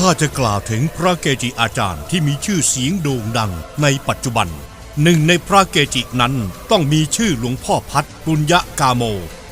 ถ้าจะกล่าวถึงพระเกจิอาจารย์ที่มีชื่อเสียงโด่งดังในปัจจุบัน หนึ่งในพระเกจินั้นต้องมีชื่อหลวงพ่อพัดปุญญกาโม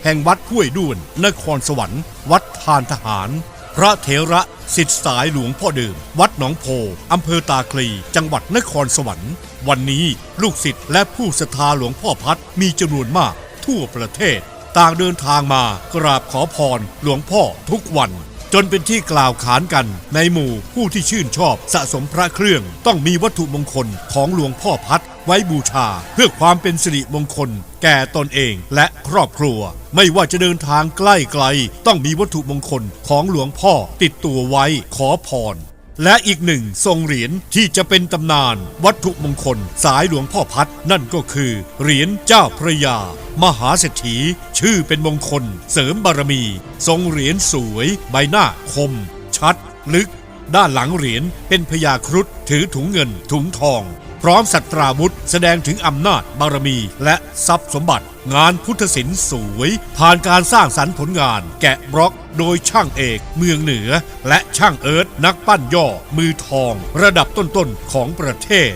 แห่งวัดห้วยด้วน นครสวรรค์ วัดทานทหาร พระเถระสิทธิสายหลวงพ่อเดิม วัดหนองโพอำเภอตาคลี จังหวัดนครสวรรค์ วันนี้ลูกศิษย์และผู้ศรัทธาหลวงพ่อพัดมีจำนวนมากทั่วประเทศ ต่างเดินทางมากราบขอพรหลวงพ่อทุกวัน จนเป็นที่กล่าวขานกันในหมู่ผู้ที่ชื่นชอบสะสมพระเครื่อง ต้องมีวัตถุมงคลของหลวงพ่อพัดไว้บูชา เพื่อความเป็นสิริมงคล แก่ตนเองและครอบครัว ไม่ว่าจะเดินทางใกล้ไกล ต้องมีวัตถุมงคลของหลวงพ่อติดตัวไว้ขอพร และอีกหนึ่งทรงเหรียญที่จะเป็นตำนาน วัตถุมงคลสายหลวงพ่อพัดนั่นก็คือ เหรียญเจ้าพระยา มหาเศรษฐี ชื่อเป็นมงคล เสริมบารมี ทรงเหรียญสวย ใบหน้าคม ชัด ลึก ด้านหลังเหรียญเป็นพญาครุฑถือถุงเงินถุงทองพร้อมสัตราวุธ แสดงถึงอำนาจบารมี และทรัพย์สมบัติ งานพุทธศิลป์สวย ผ่านการสร้างสรรค์ผลงาน แกะบล็อกโดยช่างเอกเมืองเหนือ และช่างเอิร์ธนักปั้นย่อ มือทอง ระดับต้นๆของประเทศ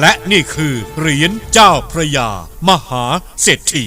และนี่คือเหรียญเจ้าพระยา มหาเศรษฐี